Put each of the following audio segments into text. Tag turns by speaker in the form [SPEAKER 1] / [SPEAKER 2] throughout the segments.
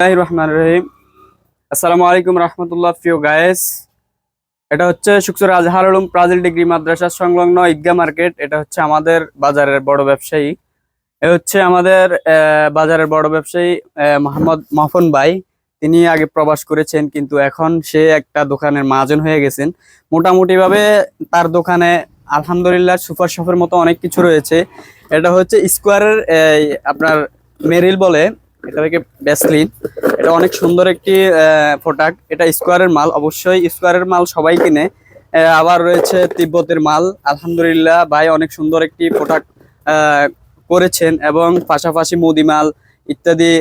[SPEAKER 1] রহমানির রহিম আসসালামু আলাইকুম রহমতুল্লাহ, প্রিয় গায়েস এটা হচ্ছে শুকসুর আজহার আলম প্রাজিল ডিগ্রি মাদ্রাসা সংলগ্ন ঈদগা মার্কেট। এটা হচ্ছে আমাদের বাজারের বড় ব্যবসায়ী। এ হচ্ছে আমাদের বাজারের বড় ব্যবসায়ী মোহাম্মদ মাহফুন ভাই। তিনি আগে প্রবাস করেছেন, কিন্তু এখন সে একটা দোকানের মাজন হয়ে গেছেন। মোটামুটি ভাবে তার দোকানে আলহামদুলিল্লাহ সুপার শপের মতো অনেক কিছু রয়েছে। এটা হচ্ছে স্কোয়ারের আপনার মেরিল বলে। এটাকে ব্যাসলিন এটা অনেক সুন্দর একটি প্রোডাক্ট এটা স্কোয়ারের মাল, অবশ্যই স্কোয়ারের মাল সবাই কিনে। আবার রয়েছে তিব্বতের মাল। আলহামদুলিল্লাহ ভাই অনেক সুন্দর একটি প্রোডাক্ট করেছেন এবং পাশাপাশি মুদি মাল ইত্যাদি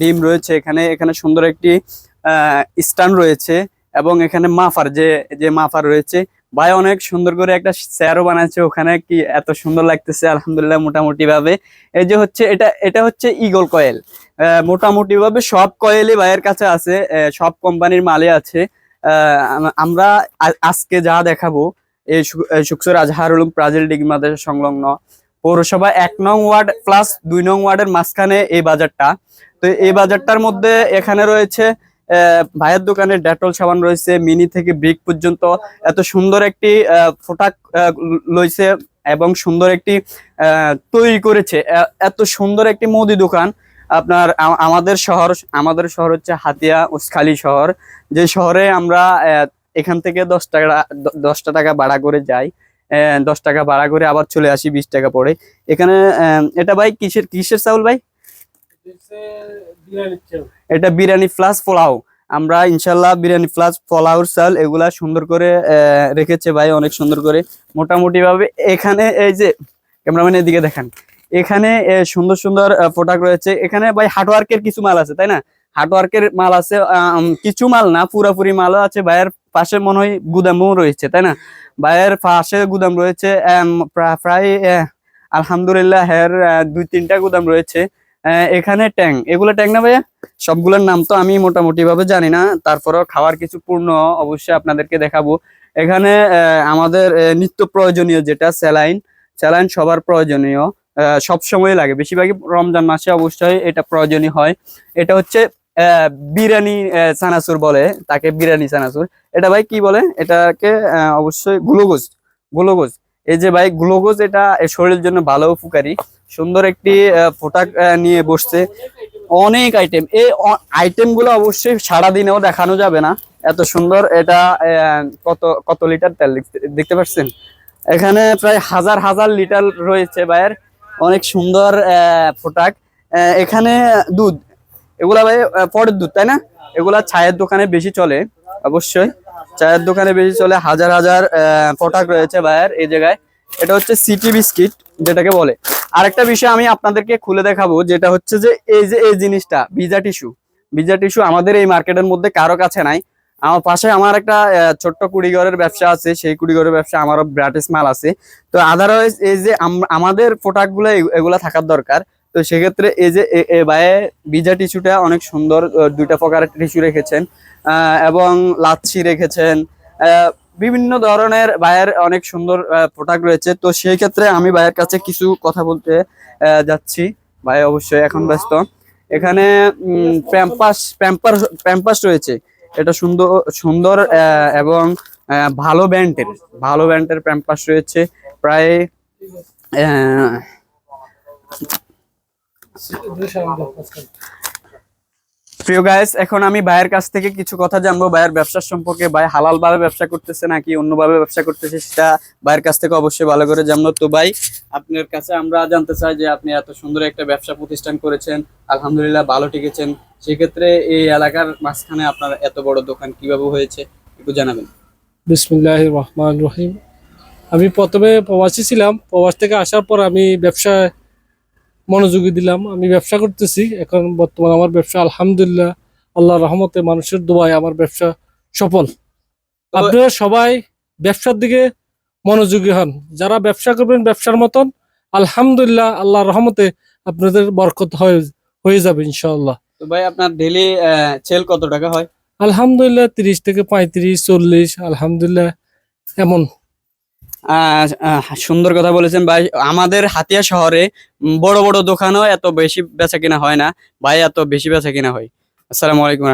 [SPEAKER 1] ডিম রয়েছে এখানে। এখানে সুন্দর একটি স্ট্যান্ড রয়েছে এবং এখানে মাফার, যে যে মাফার রয়েছে ভাই, অনেক সুন্দর করে একটা চেয়ারও বানাচ্ছে ওখানে। কি এত সুন্দর লাগতেছে, আলহামদুলিল্লাহ মোটামুটি ভাবে এই যে হচ্ছে, এটা এটা হচ্ছে ইগল কয়েল মোটামুটি ভাবে সব কয়েলই ভাইয়ের কাছে আছে সব কোম্পানির মালে আছে। আমরা আজকে যা দেখাবো, এই সু- এই সুকসর আজহার উলুম প্রাজিল ডিগ্রি মাদ্রাসা সংলগ্ন পৌরসভা এক নং ওয়ার্ড প্লাস দুই নং ওয়ার্ডের মাঝখানে এই বাজারটা। তো এই বাজারটার মধ্যে এখানে রয়েছে ভাইয়ের দোকানে ডেটল সাবান রয়েছে, মিনি থেকে ব্রিক পর্যন্ত। এত সুন্দর একটি ফোটাক লইছে এবং সুন্দর একটি তৈরি করেছে। এত সুন্দর একটি মুদি দোকান। আপনার আমাদের শহর আমাদের শহর হচ্ছে হাতিয়া উসখালী শহর। যে শহরে আমরা এখান থেকে দশ টাকা দশটা টাকা ভাড়া করে যাই। দশ টাকা ভাড়া করে আবার চলে আসি বিশ টাকা পড়ে এখানে এটা ভাই কিসের কিসের চাউল ভাই? এটা বিরিয়ানি প্লাস পোলাও। আমরা ইনশাল্লাহ বিরিয়ানি প্লাস পোলাওর চাল এগুলা সুন্দর করে রেখেছে ভাই, অনেক সুন্দর করে। মোটামুটি ভাবে এখানে এই যে, ক্যামেরাম্যান এদিকে দেখান। এখানে সুন্দর সুন্দর প্রোডাক্ট রয়েছে। এখানে ভাই হার্ডওয়ার্কের কিছু মাল আছে, তাই না? হার্ডওয়ার্কের মাল আছে কিছু মাল না, পুরাপুরি মালও আছে। ভাইয়ের পাশে মনে হয় গুদামও রয়েছে, তাই না? ভাইয়ের পাশে গুদাম রয়েছে প্রায় আলহামদুলিল্লাহ, হের দুই তিনটা গুদাম রয়েছে। এখানে ট্যাং। এগুলো ট্যাং না ভাইয়া? সবগুলোর নাম তো আমি মোটামুটি ভাবে জানি না। তারপরেও খাওয়ার কিছু পূর্ণ অবশ্যই আপনাদেরকে দেখাবো। এখানে আমাদের নিত্য প্রয়োজনীয় যেটা স্যালাইন। স্যালাইন সবার প্রয়োজনীয়। আহ, সব সময় লাগে। বেশিরভাগই রমজান মাসে অবশ্যই এটা প্রয়োজনীয় হয়। এটা হচ্ছে বিরিয়ানি চানাচুর বলে। তাকে বিরিয়ানি চানাচুর এটা ভাই কি বলে? এটাকে অবশ্যই গ্লুকোজ। গ্লুকোজ। এই যে ভাই গ্লুকোজ এটা শরীরের জন্য ভালো উপকারী। সুন্দর একটি ফোটা নিয়ে বসছে। অনেক আইটেম এই আইটেমগুলো অবশ্যই সারাদিনেও দেখানো যাবে না। এত সুন্দর এটা কত কত লিটার তেল দেখতে- দেখতে পাচ্ছেন? এখানে প্রায় হাজার হাজার লিটার রয়েছে ভাইয়ের। অনেক সুন্দর ফোটাক এখানে দুধ। এগুলা ভাই পরের দুধ, তাই না? এগুলা চায়ের দোকানে বেশি চলে, অবশ্যই। চায়ের দোকানে বেশি চলে। হাজার হাজার ফোটাক রয়েছে ভাইয়ের এই জায়গায়। এটা হচ্ছে সিটি বিস্কিট যেটাকে বলে। আরেকটা বিষয় আমি আপনাদেরকে খুলে দেখাবো, যেটা হচ্ছে যে এই যে এই জিনিসটা, ভিজা টিস্যু। ভিজা টিস্যু আমাদের এই মার্কেটের মধ্যে কারও কাছে নাই। আমার পাশে আমার একটা ছোট্ট কুড়িঘরের ব্যবসা আছে, সেই কুড়িঘরের ব্যবসা আমারও ব্রাটিস মাল আছে। তো আদারওয়াইজ এই যে আম- আমাদের প্রোডাক্টগুলো এগুলা থাকার দরকার। তো সেক্ষেত্রে এই যে ভাইয়ে ভিজা টিস্যুটা অনেক সুন্দর দুইটা প্রকারের টিস্যু রেখেছেন। এবং লাচ্ছি রেখেছেন। বিভিন্ন ধরনের ভাইয়ের অনেক সুন্দর প্রোডাক্ট রয়েছে। তো সেই ক্ষেত্রে আমি ভাইয়ের কাছে কিছু কথা বলতে যাচ্ছি। ভাই অবশ্যই এখন ব্যস্ত। এখানে প্যাম্পাস প্যাম্পাস প্যাম্পাস রয়েছে। এটা সুন্দর সুন্দর এবং ভালো ব্যান্ডের ভালো ব্যান্ডের প্যাম্পাস রয়েছে। প্রায় প্রিয় গাইস এখন আমি ভাইয়ের কাছ থেকে কিছু কথা জানব। ভাইয়ের ব্যবসার সম্পর্কে। ভাই হালাল ভাবে ব্যবসা করতেছে নাকি অন্যভাবে ব্যবসা করতেছে সেটা ভাইয়ের কাছ থেকে অবশ্যই ভালো করে জানব। তো ভাই, আপনার কাছে আমরা জানতে চাই যে আপনি এত সুন্দর একটা ব্যবসা প্রতিষ্ঠান করেছেন, আলহামদুলিল্লাহ ভালো টিকেছেন সেক্ষেত্রে এই এলাকার মাঝখানে আপনার এত বড় দোকান কীভাবে হয়েছে, একটু জানাবেন।
[SPEAKER 2] বিসমিল্লাহ রহমান রহিম। আমি প্রথমে প্রবাসী ছিলাম। প্রবাস থেকে আসার পর আমি ব্যবসায় মনোযোগী দিলাম। আমি ব্যবসা করতেছি। এখন বর্তমান আমার ব্যবসা আলহামদুলিল্লাহ আল্লাহ রহমতে মানুষের দোয়ায় আমার ব্যবসা সফল। আপনারা সবাই ব্যবসার দিকে মনোযোগী হন। যারা ব্যবসা করবেন ব্যবসার মতন আলহামদুলিল্লাহ আল্লাহ রহমতে আপনাদের বরকত হয়ে হয়ে যাবে ইনশাআল্লাহ।
[SPEAKER 1] তো ভাই আপনার ডেলি সেল কত টাকা হয়?
[SPEAKER 2] আলহামদুলিল্লাহ তিরিশ থেকে পঁয়ত্রিশ চল্লিশ আলহামদুলিল্লাহ এমন।
[SPEAKER 1] সুন্দর কথা বলেছেন ভাই। আমাদের হাতিয়া শহরে বড় বড় দোকানও এত বেশি বেচা কিনা হয় না। ভাই, এত বেশি বেচা কিনা হয়। আসসালামু আলাইকুম